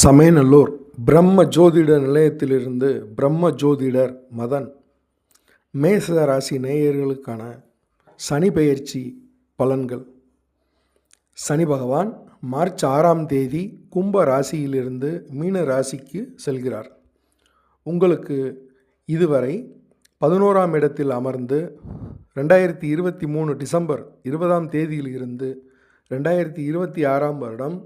சமயநல்லூர் பிரம்ம ஜோதிட நிலையத்திலிருந்து பிரம்ம ஜோதிடர் மதன். மேச ராசி நேயர்களுக்கான சனி பெயர்ச்சி பலன்கள். சனி பகவான் மார்ச் ஆறாம் தேதி கும்ப ராசியிலிருந்து மீன ராசிக்கு செல்கிறார். உங்களுக்கு இதுவரை பதினோராம் இடத்தில் அமர்ந்து ரெண்டாயிரத்தி இருபத்தி மூணு டிசம்பர் இருபதாம் தேதியில் இருந்து ரெண்டாயிரத்தி இருபத்தி ஆறாம் வருடம்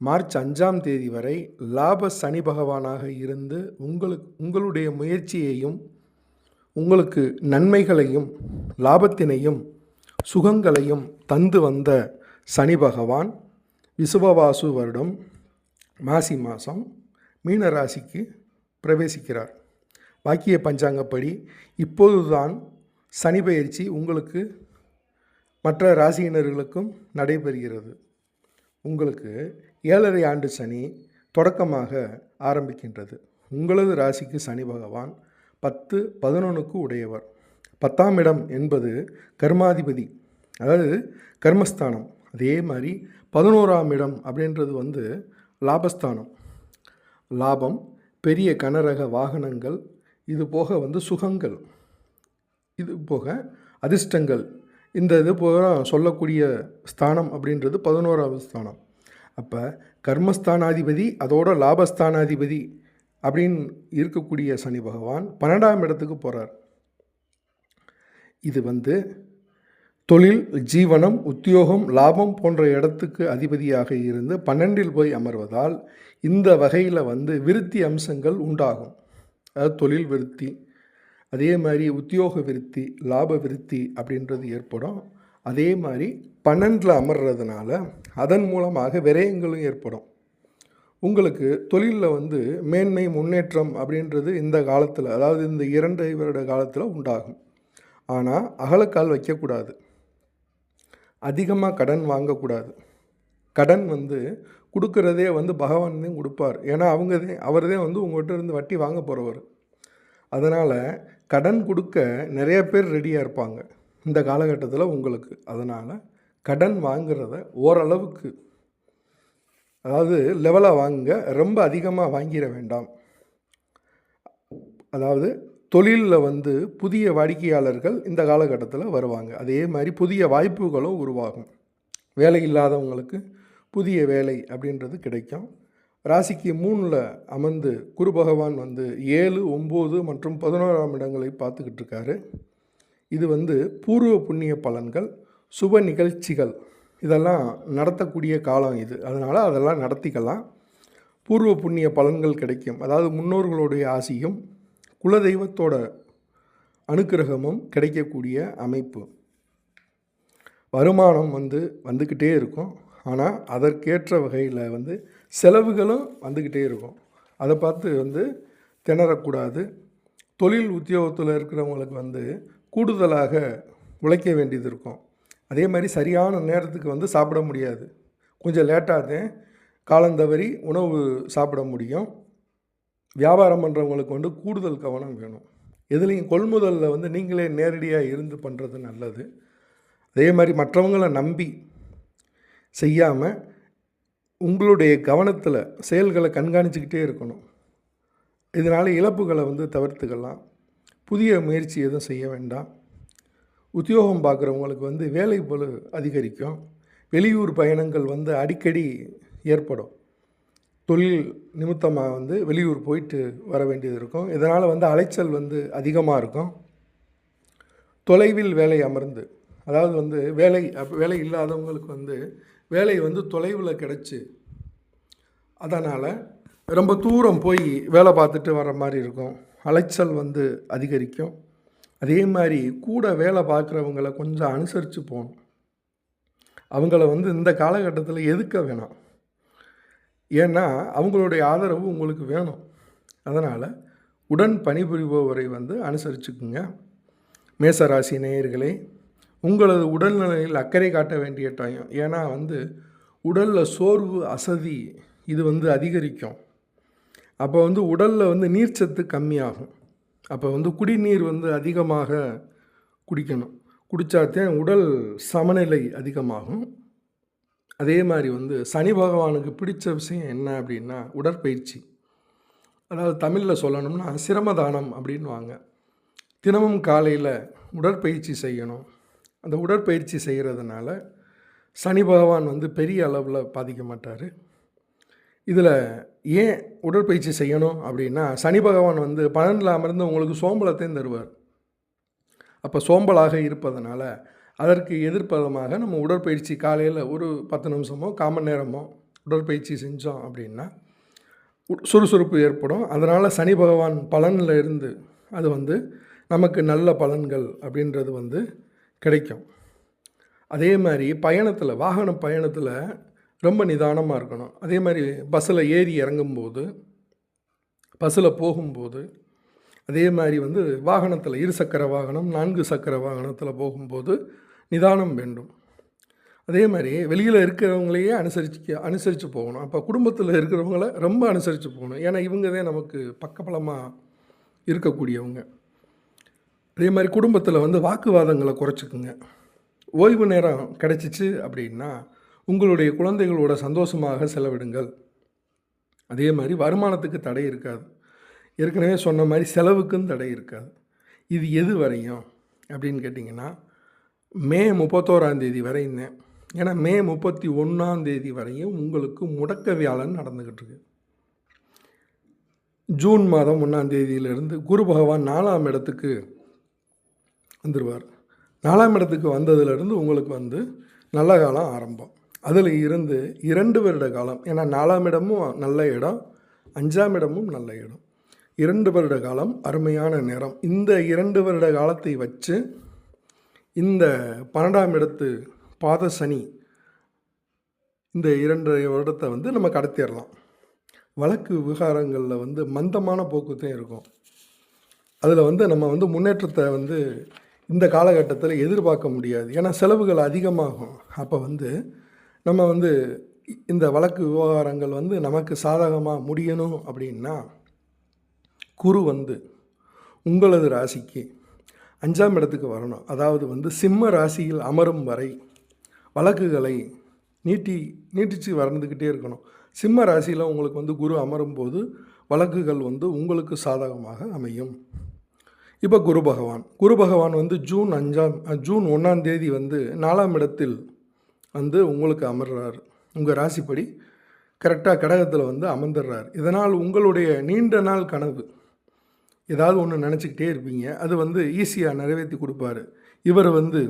மார்ச் அஞ்சாம் தேதி வரை லாப சனி பகவானாக இருந்து உங்களுக்கு உங்களுடைய முயற்சியையும் உங்களுக்கு நன்மைகளையும் லாபத்தினையும் சுகங்களையும் தந்து வந்த சனி பகவான் விசுவவாசு வருடம் மாசி மாதம் மீன ராசிக்கு பிரவேசிக்கிறார். வாக்கிய பஞ்சாங்கப்படி இப்போதுதான் சனி பயிற்சி உங்களுக்கு மற்ற ராசியினர்களுக்கும் நடைபெறுகிறது. உங்களுக்கு ஏழரை ஆண்டு சனி தொடக்கமாக ஆரம்பிக்கின்றது. உங்களது ராசிக்கு சனி பகவான் பத்து பதினொன்றுக்கு உடையவர். பத்தாம் இடம் என்பது கர்மாதிபதி அதாவது கர்மஸ்தானம். அதே மாதிரி பதினோராம் இடம் அப்படின்றது வந்து லாபஸ்தானம். லாபம் பெரிய கனரக வாகனங்கள் இது போக வந்து சுகங்கள் இது போக அதிர்ஷ்டங்கள். இந்த இது போக சொல்லக்கூடிய ஸ்தானம் அப்படின்றது பதினோராவது ஸ்தானம். அப்போ கர்மஸ்தானாதிபதி அதோட லாபஸ்தானாதிபதி அப்படின்னு இருக்கக்கூடிய சனி பகவான் பன்னெண்டாம் இடத்துக்கு போகிறார் இது வந்து தொழில் ஜீவனம் உத்தியோகம் லாபம் போன்ற இடத்துக்கு அதிபதியாக இருந்து பன்னெண்டில் போய் அமர்வதால் இந்த வகையில் வந்து விருத்தி அம்சங்கள் உண்டாகும். அதாவது தொழில் விருத்தி அதே மாதிரி உத்தியோக விருத்தி லாப விருத்தி அப்படின்றது ஏற்படும். அதே மாதிரி பன்னெண்டில் அமர்றதுனால அதன் மூலமாக விரயங்களும் ஏற்படும். உங்களுக்கு தொழிலில் வந்து மேன்மை முன்னேற்றம் அப்படின்றது இந்த காலத்தில் அதாவது இந்த இரண்டு வருட காலத்தில் உண்டாகும். ஆனால் அகலக்கால் வைக்கக்கூடாது. அதிகமாக கடன் வாங்கக்கூடாது. கடன் வந்து கொடுக்குறதே வந்து பகவான் தான் கொடுப்பார். ஏன்னா அவங்க தான் அவர் தான் வந்து உங்கள்கிட்ட இருந்து வட்டி வாங்க போகிறவர் அதனால் கடன் கொடுக்க நிறைய பேர் ரெடியாக இருப்பாங்க. இந்த காலகட்டத்தில் உங்களுக்கு அதனால் கடன் வாங்குறத ஓரளவுக்கு அதாவது லெவலாக வாங்குங்க ரொம்ப அதிகமாக வாங்கிட வேண்டாம். அதாவது தொழிலில் வந்து புதிய வாடிக்கையாளர்கள் இந்த காலகட்டத்தில் வருவாங்க. அதே மாதிரி புதிய வாய்ப்புகளும் உருவாகும். வேலை இல்லாதவங்களுக்கு புதிய வேலை அப்படின்றது கிடைக்கும். ராசிக்கு மூணில் அமர்ந்து குரு பகவான் வந்து ஏழு ஒம்பது மற்றும் பதினோராம் இடங்களை பார்த்துக்கிட்டு இருக்காரு. இது வந்து பூர்வ புண்ணிய பலன்கள் சுப நிகழ்ச்சிகள். இதெல்லாம் நடத்தக்கூடிய காலம் இது. அதனால் அதெல்லாம் நடத்திக்கலாம். பூர்வ புண்ணிய பலன்கள் கிடைக்கும். அதாவது முன்னோர்களுடைய ஆசியும் குலதெய்வத்தோட அனுக்கிரகமும் கிடைக்கக்கூடிய அமைப்பு. வருமானம் வந்து வந்துக்கிட்டே இருக்கும். ஆனால் அதற்கேற்ற வகையில் வந்து செலவுகளும் வந்துக்கிட்டே இருக்கும். அதை பார்த்து வந்து திணறக்கூடாது. தொழில் உத்தியோகத்தில் இருக்கிறவங்களுக்கு வந்து கூடுதலாக உழைக்க வேண்டியது இருக்கும். அதே மாதிரி சரியான நேரத்துக்கு வந்து சாப்பிட முடியாது. கொஞ்சம் லேட்டாக தான் காலந்தவறி உணவு சாப்பிட முடியும். வியாபாரம் பண்ணுறவங்களுக்கு வந்து கூடுதல் கவனம் வேணும். எதுலேயும் கொள்முதலில் வந்து நீங்களே நேரடியாக இருந்து பண்ணுறது நல்லது. அதே மாதிரி மற்றவங்கள நம்பி செய்யாமல் உங்களுடைய கவனத்தில் செயல்களை கண்காணிச்சுக்கிட்டே இருக்கணும். இதனால் இழப்புகளை வந்து தவிர்த்துக்கலாம். புதிய முயற்சி எதுவும் செய்ய வேண்டாம். உத்தியோகம் பார்க்குறவங்களுக்கு வந்து வேலை பளு அதிகரிக்கும். வெளியூர் பயணங்கள் வந்து அடிக்கடி ஏற்படும். தொழில் நிமித்தமாக வந்து வெளியூர் போயிட்டு வர வேண்டியது இருக்கும். இதனால் வந்து அலைச்சல் வந்து அதிகமாக இருக்கும். தொலைவில் வேலை அமர்ந்து அதாவது வந்து வேலை வேலை இல்லாதவங்களுக்கு வந்து வேலை வந்து தொலைவில் கிடச்சி அதனால் ரொம்ப தூரம் போய் வேலை பார்த்துட்டு வர மாதிரி இருக்கும். அலைச்சல் வந்து அதிகரிக்கும். அதே மாதிரி கூட வேலை பார்க்குறவங்கள கொஞ்சம் அனுசரித்து போகணும். அவங்கள வந்து இந்த காலகட்டத்தில் எதுக்க வேணாம். ஏன்னா அவங்களுடைய ஆதரவு உங்களுக்கு வேணும். அதனால் உடன் பணிபுரிபவரை வந்து அனுசரிச்சுக்குங்க. மேசராசி நேயர்களே உங்களது உடல்நிலையில் அக்கறை காட்ட வேண்டிய டைம். ஏன்னா வந்து உடலில் சோர்வு அசதி இது வந்து அதிகரிக்கும். அப்போ வந்து உடலில் வந்து நீர்ச்சத்து கம்மியாகும். அப்போ வந்து குடிநீர் வந்து அதிகமாக குடிக்கணும். குடித்தாத்தே உடல் சமநிலை அதிகமாகும். அதே மாதிரி வந்து சனி பகவானுக்கு பிடிச்ச விஷயம் என்ன அப்படின்னா உடற்பயிற்சி. அதாவது தமிழில் சொல்லணும்னா சிரமதானம் அப்படின்வாங்க தினமும் காலையில் உடற்பயிற்சி செய்யணும். அந்த உடற்பயிற்சி செய்கிறதுனால சனி பகவான் வந்து பெரிய அளவில் பாதிக்க மாட்டார். இதில் ஏன் உடற்பயிற்சி செய்யணும் அப்படின்னா சனி பகவான் வந்து பன்னெண்டில் அமர்ந்து உங்களுக்கு சோம்பலத்தையும் தருவார். அப்போ சோம்பலாக இருப்பதனால அதற்கு எதிர்ப்பதமாக நம்ம உடற்பயிற்சி காலையில் ஒரு பத்து நிமிஷமோ காமன் நேரமோ உடற்பயிற்சி செஞ்சோம் அப்படின்னா சுறுசுறுப்பு ஏற்படும். அதனால் சனி பகவான் பலனில் இருந்து அது வந்து நமக்கு நல்ல பலன்கள் அப்படின்றது வந்து கிடைக்கும். அதே மாதிரி பயணத்தில் வாகன பயணத்தில் ரொம்ப நிதானமாக இருக்கணும். அதே மாதிரி பஸ்ஸில் ஏறி இறங்கும்போது பஸ்ஸில் போகும்போது அதே மாதிரி வந்து வாகனத்தில் இரு சக்கர வாகனம் நான்கு சக்கர வாகனத்தில் போகும்போது நிதானம் வேண்டும். அதே மாதிரி வெளியில் இருக்கிறவங்களையே அனுசரிச்சு அனுசரித்து போகணும். அப்போ குடும்பத்தில் இருக்கிறவங்கள ரொம்ப அனுசரித்து போகணும். ஏன்னா இவங்க தான் நமக்கு பக்கபலமாக இருக்கக்கூடியவங்க. அதே மாதிரி குடும்பத்தில் வந்து வாக்குவாதங்களை குறைச்சிக்குங்க. ஓய்வு நேரம் கிடச்சிச்சு அப்படின்னா உங்களுடைய குழந்தைகளோட சந்தோஷமாக செலவிடுங்கள். அதே மாதிரி வருமானத்துக்கு தடை இருக்காது. ஏற்கனவே சொன்ன மாதிரி செலவுக்கும் தடை இருக்காது. இது எது வரையும்? அப்படின்னு கேட்டிங்கன்னா மே முப்பத்தோராந்தேதி வரைந்தேன் ஏன்னா மே முப்பத்தி ஒன்றாந்தேதி வரையும் உங்களுக்கு முடக்க வியாழன் நடந்துக்கிட்டு இருக்கு. ஜூன் மாதம் ஒன்றாந்தேதியிலிருந்து குரு பகவான் நாலாம் இடத்துக்கு வந்துடுவார் நாலாம் இடத்துக்கு வந்ததுலேருந்து உங்களுக்கு வந்து நல்ல காலம் ஆரம்பம். அதில் இருந்து இரண்டு வருட காலம் ஏன்னா நாலாம் இடமும் நல்ல இடம் அஞ்சாம் இடமும் நல்ல இடம். இரண்டு வருட காலம் அருமையான நேரம் இந்த இரண்டு வருட காலத்தை வச்சு இந்த பன்னெண்டாம் இடத்து பாத சனி இந்த இரண்டரை வருடத்தை வந்து நம்ம கடத்திடலாம். வழக்கு விவகாரங்களில் வந்து மந்தமான போக்குத்தான் இருக்கும். அதில் வந்து நம்ம வந்து முன்னேற்றத்தை வந்து இந்த காலகட்டத்தில் எதிர்பார்க்க முடியாது. ஏன்னா செலவுகள் அதிகமாகும். அப்போ வந்து நம்ம வந்து இந்த வழக்கு விவகாரங்கள் வந்து நமக்கு சாதகமாக முடியணும் அப்படின்னா குரு வந்து உங்களது ராசிக்கு அஞ்சாம் இடத்துக்கு வரணும். அதாவது வந்து சிம்ம ராசியில் அமரும் வரை வழக்குகளை நீட்டி நீட்டிச்சு வளர்ந்துக்கிட்டே இருக்கணும். சிம்ம ராசியில் உங்களுக்கு வந்து குரு அமரும் போது வழக்குகள் வந்து உங்களுக்கு சாதகமாக அமையும். இப்போ குரு பகவான். குரு பகவான் வந்து ஜூன் அஞ்சாம் ஜூன் ஒன்றாம் தேதி வந்து நாலாம் இடத்தில் வந்து உங்களுக்கு அமர்றார். உங்கள் ராசிப்படி கரெக்டாக கடகத்தில் வந்து அமர்ந்துடுறார். இதனால் உங்களுடைய நீண்ட நாள் கனவு ஏதாவது ஒன்று நினச்சிக்கிட்டே இருப்பீங்க. அது வந்து ஈஸியாக நிறைவேற்றி கொடுப்பாரு. இவர் வந்து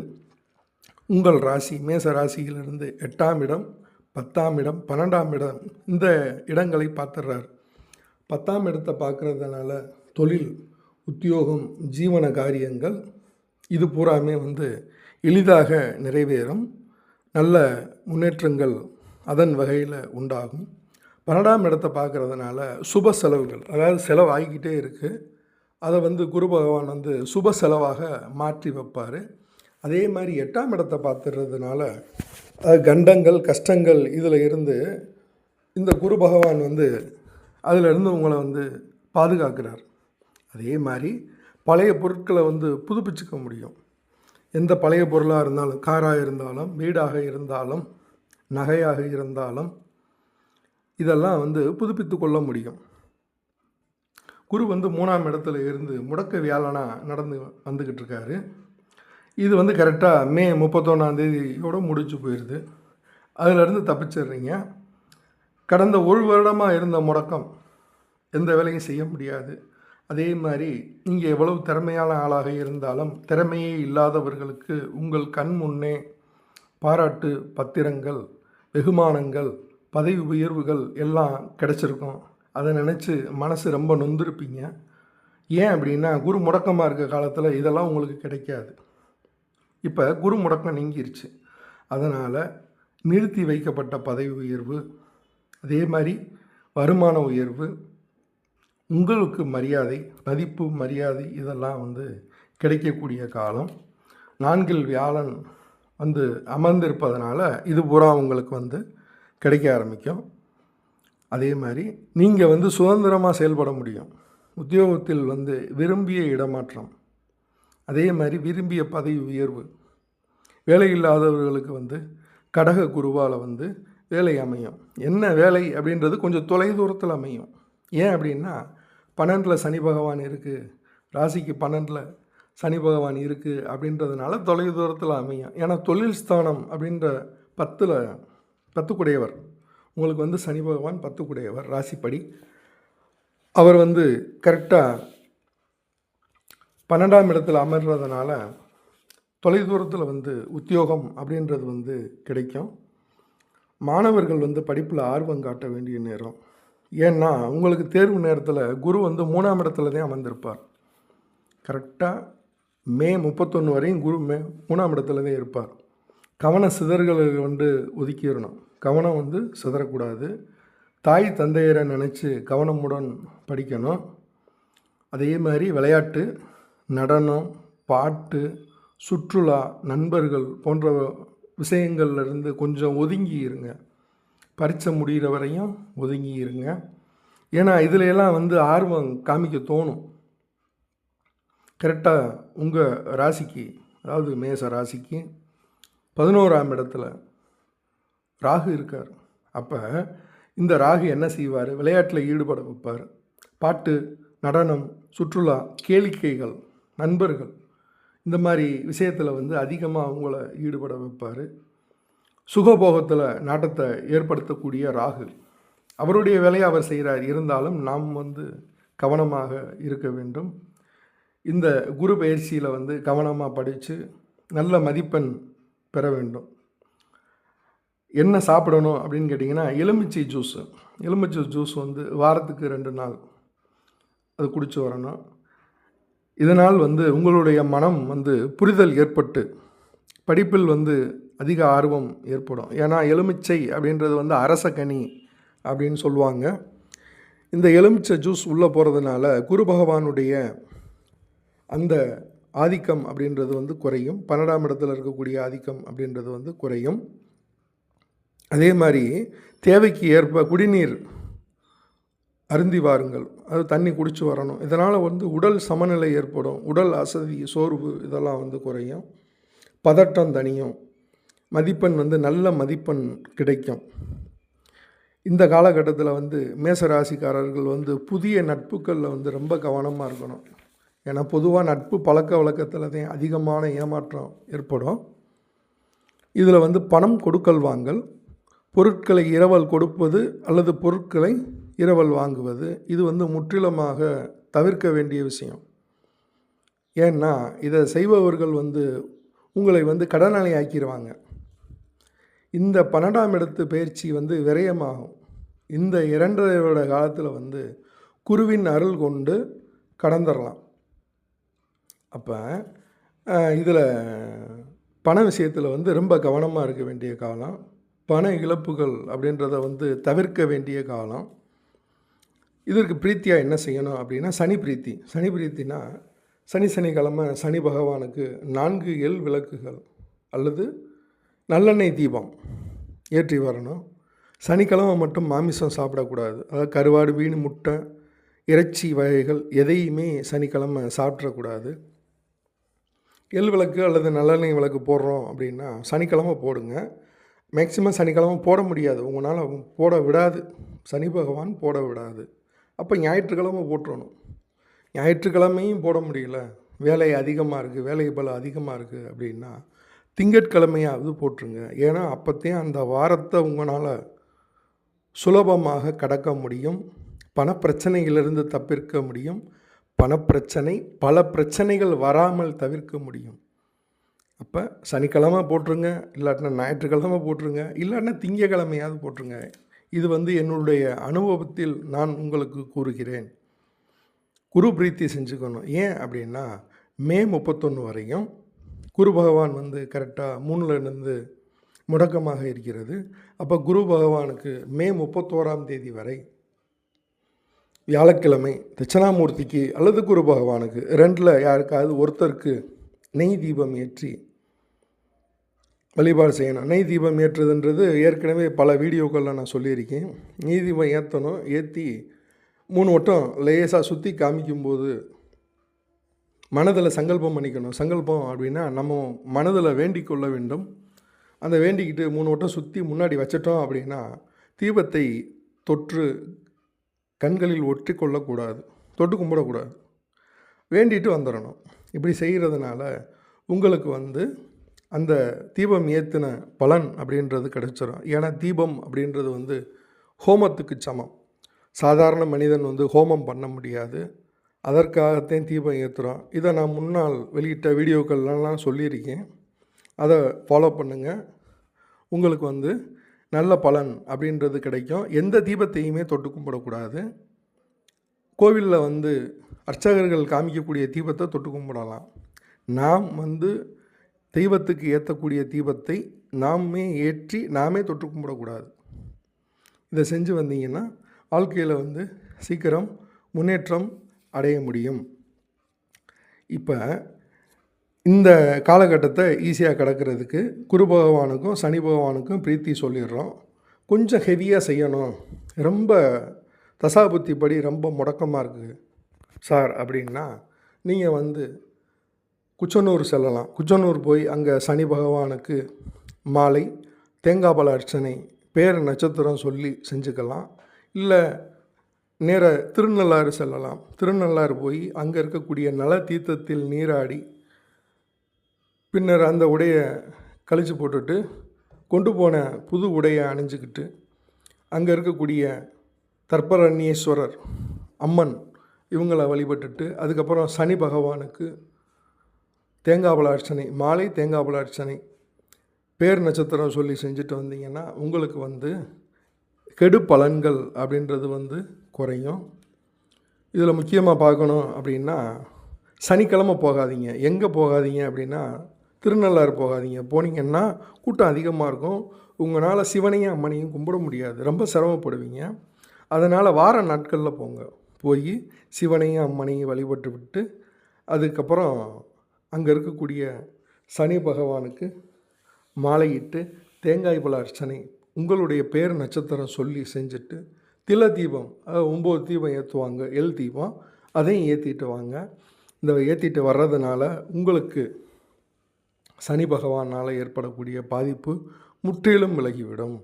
உங்கள் ராசி மேச ராசியிலிருந்து எட்டாம் இடம் பத்தாம் இடம் பன்னெண்டாம் இடம் இந்த இடங்களை பார்த்துடுறார். பத்தாம் இடத்தை பார்க்குறதுனால தொழில் உத்தியோகம் ஜீவன காரியங்கள் இது பூராமே வந்து எளிதாக நிறைவேறும். நல்ல முன்னேற்றங்கள் அதன் வகையில் உண்டாகும். பன்னெண்டாம் இடத்தை பார்க்குறதுனால சுப செலவுகள் அதாவது செலவு ஆகிக்கிட்டே இருக்குது அதை வந்து குரு பகவான் வந்து சுப செலவாக மாற்றி வைப்பார். அதே மாதிரி எட்டாம் இடத்தை பார்த்துறதுனால கண்டங்கள் கஷ்டங்கள் இதில் இருந்து இந்த குரு பகவான் வந்து அதிலிருந்து உங்களை வந்து பாதுகாக்கிறார். அதே மாதிரி பழைய பொருட்களை வந்து புதுப்பிச்சுக்க முடியும். எந்த பழைய பொருளாக இருந்தாலும் காராக இருந்தாலும் வீடாக இருந்தாலும் நகையாக இருந்தாலும் இதெல்லாம் வந்து புதுப்பித்து கொள்ள முடியும். குரு வந்து மூணாம் இடத்துல இருந்து முடக்க வியாழனாக நடந்து வந்துக்கிட்டு இருக்காரு. இது வந்து கரெக்டாக மே முப்பத்தொன்னாந்தேதியோடு முடிச்சு போயிடுது அதிலிருந்து தப்பிச்சிடுறீங்க. கடந்த ஒரு வருடமாக இருந்த முடக்கம் எந்த வேலையும் செய்ய முடியாது. அதே மாதிரி நீங்கள் எவ்வளவு திறமையான ஆளாக இருந்தாலும் திறமையே இல்லாதவர்களுக்கு உங்கள் கண் முன்னே பாராட்டு பத்திரங்கள் வெகுமானங்கள் பதவி உயர்வுகள் எல்லாம் கிடச்சிருக்கும். அதை நினச்சி மனசு ரொம்ப நொந்திருப்பீங்க. ஏன் அப்படின்னா குரு முடக்கமாக இருக்க காலத்தில் இதெல்லாம் உங்களுக்கு கிடைக்காது. இப்போ குரு முடக்கம் நீங்கிருச்சு. அதனால் நிறுத்தி வைக்கப்பட்ட பதவி உயர்வு அதே மாதிரி வருமான உயர்வு உங்களுக்கு மரியாதை மதிப்பு மரியாதை இதெல்லாம் வந்து கிடைக்கக்கூடிய காலம். நான்கில் வியாழன் வந்து அமர்ந்திருப்பதனால இது பூரா உங்களுக்கு வந்து கிடைக்க ஆரம்பிக்கும். அதே மாதிரி நீங்கள் வந்து சுதந்திரமாக செயல்பட முடியும். உத்தியோகத்தில் வந்து விரும்பிய இடமாற்றம். அதே மாதிரி விரும்பிய பதவி உயர்வு. வேலை இல்லாதவர்களுக்கு வந்து கடக குருவால் வந்து வேலை அமையும். என்ன வேலை அப்படின்றது கொஞ்சம் தொலைதூரத்தில் அமையும். ஏன் அப்படின்னா பன்னெண்டில் சனி பகவான் இருக்குது ராசிக்கு பன்னெண்டில் சனி பகவான் இருக்குது அப்படின்றதுனால தொலைதூரத்தில் அமையும். ஏன்னா தொழில் ஸ்தானம் அப்படின்ற பத்தில் பத்துக்குடையவர். உங்களுக்கு வந்து சனி பகவான் பத்துக்குடையவர் ராசிப்படி. அவர் வந்து கரெக்டாக பன்னெண்டாம் இடத்தில் அமர்றதுனால தொலைதூரத்தில் வந்து உத்தியோகம் அப்படின்றது வந்து கிடைக்கும். மாணவர்கள் வந்து படிப்பில் ஆர்வம் காட்ட வேண்டிய நேரம். ஏன்னா உங்களுக்கு தேர்வு நேரத்தில் குரு வந்து மூணாம் இடத்துல தான் அமர்ந்திருப்பார். கரெக்டாக மே முப்பத்தொன்று வரையும் குரு மே மூணாம் இடத்துல தான் இருப்பார். கவன சிதறுகளை வந்து ஒதுக்கிடணும். கவனம் வந்து சிதறக்கூடாது. தாய் தந்தையரை நினச்சி கவனமுடன் படிக்கணும். அதே மாதிரி விளையாட்டு நடனம் பாட்டு சுற்றுலா நண்பர்கள் போன்ற விஷயங்கள்லேருந்து கொஞ்சம் ஒதுங்கி இருங்க. பரீட்சை முடிகிற வரையும் ஒதுங்கி இருங்க. ஏன்னா இதில் எல்லாம் வந்து ஆர்வம் காமிக்க தோணும். கரெக்டாக உங்கள் ராசிக்கு அதாவது மேச ராசிக்கு பதினோராம் இடத்துல ராகு இருக்கார். அப்போ இந்த ராகு என்ன செய்வார்? விளையாட்டில் ஈடுபட வைப்பார். பாட்டு நடனம் சுற்றுலா கேளிக்கைகள் நண்பர்கள் இந்த மாதிரி விஷயத்தில் வந்து அதிகமாக அவங்கள ஈடுபட வைப்பார். சுகபோகத்தில் நாட்டத்தை ஏற்படுத்தக்கூடிய ராகு. அவருடைய வேலையை அவர் செய்கிறார் இருந்தாலும் நாம் வந்து கவனமாக இருக்க வேண்டும். இந்த குரு பயிற்சியில் வந்து கவனமாக படித்து நல்ல மதிப்பெண் பெற வேண்டும். என்ன சாப்பிடணும் அப்படின்னு கேட்டிங்கன்னா எலுமிச்சை ஜூஸு. எலுமிச்சை ஜூஸ் வந்து வாரத்துக்கு ரெண்டு நாள் அது குடிச்சு வரணும். இதனால் வந்து உங்களுடைய மனம் வந்து புரிதல் ஏற்பட்டு படிப்பில் வந்து அதிக ஆர்வம் ஏற்படும். ஏன்னா எலுமிச்சை அப்படின்றது வந்து அரச கனி அப்படின்னு சொல்லுவாங்க. இந்த எலுமிச்சை ஜூஸ் உள்ளே போகிறதுனால குரு பகவானுடைய அந்த ஆதிக்கம் அப்படின்றது வந்து குறையும். பன்னெண்டாம் இடத்துல இருக்கக்கூடிய ஆதிக்கம் அப்படின்றது வந்து குறையும். அதே மாதிரி தேவைக்கு ஏற்ப குடிநீர் அருந்தி வாருங்கள். அது தண்ணி குடித்து வரணும். இதனால் வந்து உடல் சமநிலை ஏற்படும். உடல் அசதி சோர்வு இதெல்லாம் வந்து குறையும். பதட்டம் தனியும். மதிப்பெண் வந்து நல்ல மதிப்பெண் கிடைக்கும். இந்த காலகட்டத்தில் வந்து மேசராசிக்காரர்கள் வந்து புதிய நட்புகளில் வந்து ரொம்ப கவனமாக இருக்கணும். ஏன்னா பொதுவாக நட்பு பழக்க வழக்கத்தில் தான் அதிகமான ஏமாற்றம் ஏற்படும். இதில் வந்து பணம் கொடுக்கல் வாங்கல் பொருட்களை இரவல் கொடுப்பது அல்லது பொருட்களை இரவல் வாங்குவது இது வந்து முற்றிலுமாக தவிர்க்க வேண்டிய விஷயம். ஏன்னா இதை செய்பவர்கள் வந்து உங்களை வந்து கடனாளி ஆக்கிடுவாங்க இந்த பன்னெண்டாம் இடத்து பயிற்சி வந்து விரயமாகும். இந்த இரண்டரை வருட காலத்தில் வந்து குருவின் அருள் கொண்டு கடந்துடலாம் அப்போ இதில் பண விஷயத்தில் வந்து ரொம்ப கவனமாக இருக்க வேண்டிய காலம் பண இழப்புகள் அப்படின்றத வந்து தவிர்க்க வேண்டிய காலம். இதற்கு பிரீத்தியாக என்ன செய்யணும் அப்படின்னா சனி பிரீத்தி. சனி பிரீத்தினா சனி சனிக்கிழமை சனி பகவானுக்கு நான்கு எல் விளக்குகள் அல்லது நல்லெண்ணெய் தீபம் ஏற்றி வரணும். சனிக்கிழமை மட்டும் மாமிசம் சாப்பிடக்கூடாது. அதாவது கருவாடு மீன் முட்டை இறைச்சி வகைகள் எதையுமே சனிக்கிழமை சாப்பிட்றக்கூடாது எள் விளக்கு அல்லது நல்லெண்ணெய் விளக்கு போடுறோம் அப்படின்னா சனிக்கிழமை போடுங்க. மேக்சிமம் சனிக்கிழமை போட முடியாது. உங்களால் போட விடாது. சனி பகவான் போட விடாது. அப்போ ஞாயிற்றுக்கிழமை போட்டுறணும் ஞாயிற்றுக்கிழமையும் போட முடியல. வேலை அதிகமாக இருக்குது வேலை பலம் அதிகமாக இருக்குது அப்படின்னா திங்கட்கிழமையாவது போட்டுருங்க ஏன்னா அப்போத்தே அந்த வாரத்தை உங்களால் சுலபமாக கடக்க முடியும். பணப்பிரச்சனையிலிருந்து தப்பிர்க்க முடியும். பணப்பிரச்சனை பல பிரச்சனைகள் வராமல் தவிர்க்க முடியும். அப்போ சனிக்கிழமை போட்டுருங்க இல்லாட்டினா ஞாயிற்றுக்கிழமை போட்டுருங்க இல்லாட்டினா திங்கக்கிழமையாவது போட்டுருங்க இது வந்து என்னுடைய அனுபவத்தில் நான் உங்களுக்கு கூறுகிறேன். குரு பிரீத்தி செஞ்சுக்கணும். ஏன் அப்படின்னா மே முப்பத்தொன்று வரையும் குரு பகவான் வந்து கரெக்டாக மூணில் இருந்து முடக்கமாக இருக்கிறது. அப்போ குரு பகவானுக்கு மே முப்பத்தோராம் தேதி வரை வியாழக்கிழமை தட்சணாமூர்த்திக்கு அல்லது குரு பகவானுக்கு ரெண்டில் யாருக்காவது ஒருத்தருக்கு நெய் தீபம் ஏற்றி வழிபாடு செய்யணும். நெய் தீபம் ஏற்றுதுன்றது ஏற்கனவே பல வீடியோக்களில் நான் சொல்லியிருக்கேன். நெய் தீபம் ஏற்றணும் ஏற்றி மூணு வட்டம் லேசாக சுற்றி காமிக்கும்போது மனதில் சங்கல்பம் பண்ணிக்கணும். சங்கல்பம் அப்படின்னா நம்ம மனதில் வேண்டிக் கொள்ள வேண்டும். அந்த வேண்டிக்கிட்டு மூணு வட்டம் சுற்றி முன்னாடி வச்சிட்டோம் அப்படின்னா தீபத்தை தொற்று கண்களில் ஒற்றி கொள்ளக்கூடாது. தொட்டு கும்பிடக்கூடாது. வேண்டிட்டு வந்துடணும். இப்படி செய்கிறதுனால உங்களுக்கு வந்து அந்த தீபம் ஏற்றின பலன் அப்படின்றது கிடச்சிடும் ஏன்னா தீபம் அப்படின்றது வந்து ஹோமத்துக்கு சமம். சாதாரண மனிதன் வந்து ஹோமம் பண்ண முடியாது. அதற்காகத்தான் தீபம் ஏற்றுறோம் இதை நான் முன்னால் வெளியிட்ட வீடியோக்கள்லாம் சொல்லியிருக்கேன். அதை ஃபாலோ பண்ணுங்கள் உங்களுக்கு வந்து நல்ல பலன் அப்படின்றது கிடைக்கும். எந்த தீபத்தையுமே தொட்டு கும்பிடக்கூடாது. கோவிலில் வந்து அர்ச்சகர்கள் காமிக்கக்கூடிய தீபத்தை தொட்டு கும்பிடலாம். நாம் வந்து தெய்வத்துக்கு ஏற்றக்கூடிய தீபத்தை நாமே ஏற்றி நாமே தொட்டு கும்பிடக்கூடாது. இதை செஞ்சு வந்தீங்கன்னா வாழ்க்கையில் வந்து சீக்கிரம் முன்னேற்றம் அடைய முடியும். இப்போ இந்த காலகட்டத்தை ஈஸியாக கடக்கிறதுக்கு குரு பகவானுக்கும் சனி பகவானுக்கும் பிரீத்தி சொல்லிடுறோம். கொஞ்சம் ஹெவியாக செய்யணும். ரொம்ப தசாபுத்தி படி ரொம்ப முடக்கமாக இருக்குது சார் அப்படின்னா நீங்கள் வந்து குச்சனூர் செல்லலாம். குச்சனூர் போய் அங்கே சனி பகவானுக்கு மாலை தேங்காய் பழ அர்ச்சனை பேர் நட்சத்திரம் சொல்லி செஞ்சுக்கலாம். இல்லை நேர திருநள்ளாறு செல்லலாம். திருநள்ளாறு போய் அங்கே இருக்கக்கூடிய நல தீர்த்தத்தில் நீராடி பின்னர் அந்த உடையை கழிச்சு போட்டுட்டு கொண்டு போன புது உடையை அணிஞ்சிக்கிட்டு அங்கே இருக்கக்கூடிய தர்பரண்யேஸ்வரர் அம்மன் இவங்களை வழிபட்டுட்டு அதுக்கப்புறம் சனி பகவானுக்கு தேங்காய் அர்ச்சனை மாலை தேங்காய் அர்ச்சனை பேர் நட்சத்திரம் சொல்லி செஞ்சுட்டு வந்தீங்கன்னா உங்களுக்கு வந்து கெடு பலன்கள் அப்படின்றது வந்து குறையும். இதில் முக்கியமாக பார்க்கணும் அப்படின்னா சனிக்கிழமை போகாதீங்க. எங்கே போகாதீங்க அப்படின்னா திருநள்ளாறு போகாதீங்க. போனீங்கன்னா கூட்டம் அதிகமாக இருக்கும். உங்களால் சிவனையும் அம்மனையும் கும்பிட முடியாது. ரொம்ப சிரமப்படுவீங்க. அதனால் வார நாட்களில் போங்க. போய் சிவனையும் அம்மனையும் வழிபட்டு விட்டு அதுக்கப்புறம் அங்கே இருக்கக்கூடிய சனி பகவானுக்கு மாலையிட்டு தேங்காய் பழ அர்ச்சனை உங்களுடைய பேர் நட்சத்திரம் சொல்லி செஞ்சுட்டு தில தீபம் ஒம்பது தீபம் ஏற்றுவாங்க எல் தீபம். அதையும் ஏற்றிட்டு வாங்க. இந்த ஏற்றிட்டு வர்றதுனால உங்களுக்கு சனி பகவானால் ஏற்படக்கூடிய பாதிப்பு முற்றிலும் விலகிவிடும்.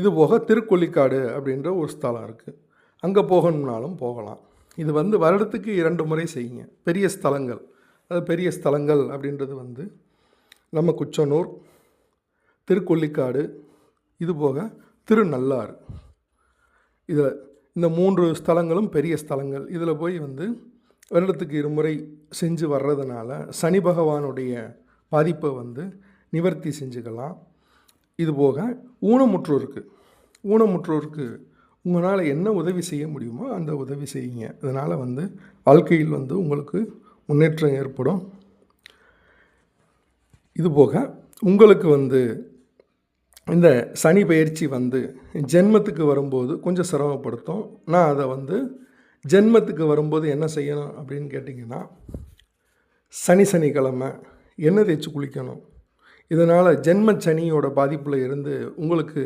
இது போக திருக்கொல்லிக்காடு அப்படின்ற ஒரு ஸ்தலம் இருக்குது அங்கே போகணும்னாலும் போகலாம். இது வந்து வருடத்துக்கு இரண்டு முறை செய்யுங்க. பெரிய ஸ்தலங்கள். அது பெரிய ஸ்தலங்கள் அப்படின்றது வந்து நம்ம குச்சனூர் திருக்கொல்லிக்காடு இது போக திருநள்ளாறு. இதில் இந்த மூன்று ஸ்தலங்களும் பெரிய ஸ்தலங்கள். இதில் போய் வந்து வருடத்துக்கு இருமுறை செஞ்சு வர்றதுனால சனி பகவானுடைய பாதிப்பை வந்து நிவர்த்தி செஞ்சுக்கலாம். இது போக ஊனமுற்றோருக்கு. ஊனமுற்றோருக்கு உங்களால் என்ன உதவி செய்ய முடியுமோ அந்த உதவி செய்யுங்க. அதனால் வந்து வாழ்க்கையில் வந்து உங்களுக்கு முன்னேற்றம் ஏற்படும். இதுபோக உங்களுக்கு வந்து இந்த சனி பயிற்சி வந்து ஜென்மத்துக்கு வரும்போது கொஞ்சம் சிரமப்படுத்தும். நான் அதை வந்து ஜென்மத்துக்கு வரும்போது என்ன செய்யணும் அப்படின்னு கேட்டிங்கன்னா சனி சனிக்கிழமை எண்ணெய் தேய்ச்சி குளிக்கணும். இதனால் ஜென்ம சனியோட பாதிப்பில் இருந்து உங்களுக்கு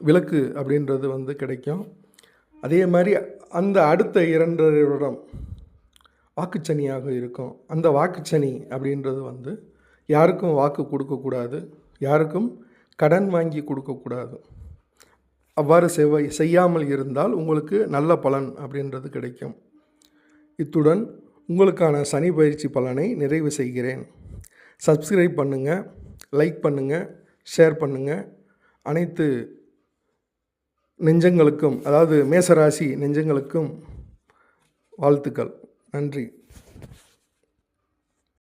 விளக்கு அப்படின்றது வந்து கிடைக்கும். அதே மாதிரி அந்த அடுத்த இரண்டரை வருடம் வாக்குச்சனியாக இருக்கும். அந்த வாக்குச்சனி அப்படின்றது வந்து யாருக்கும் வாக்கு கொடுக்கக்கூடாது. யாருக்கும் கடன் வாங்கி கொடுக்கக்கூடாது அவ்வாறு செவ்வாய் செய்யாமல் இருந்தால் உங்களுக்கு நல்ல பலன் அப்படின்றது கிடைக்கும். இத்துடன் உங்களுக்கான சனி பயிற்சி பலனை நிறைவு செய்கிறேன். சப்ஸ்கிரைப் பண்ணுங்கள் லைக் பண்ணுங்கள் ஷேர் பண்ணுங்கள் அனைத்து நெஞ்சங்களுக்கும் அதாவது மேசராசி நெஞ்சங்களுக்கும் வாழ்த்துக்கள். நன்றி.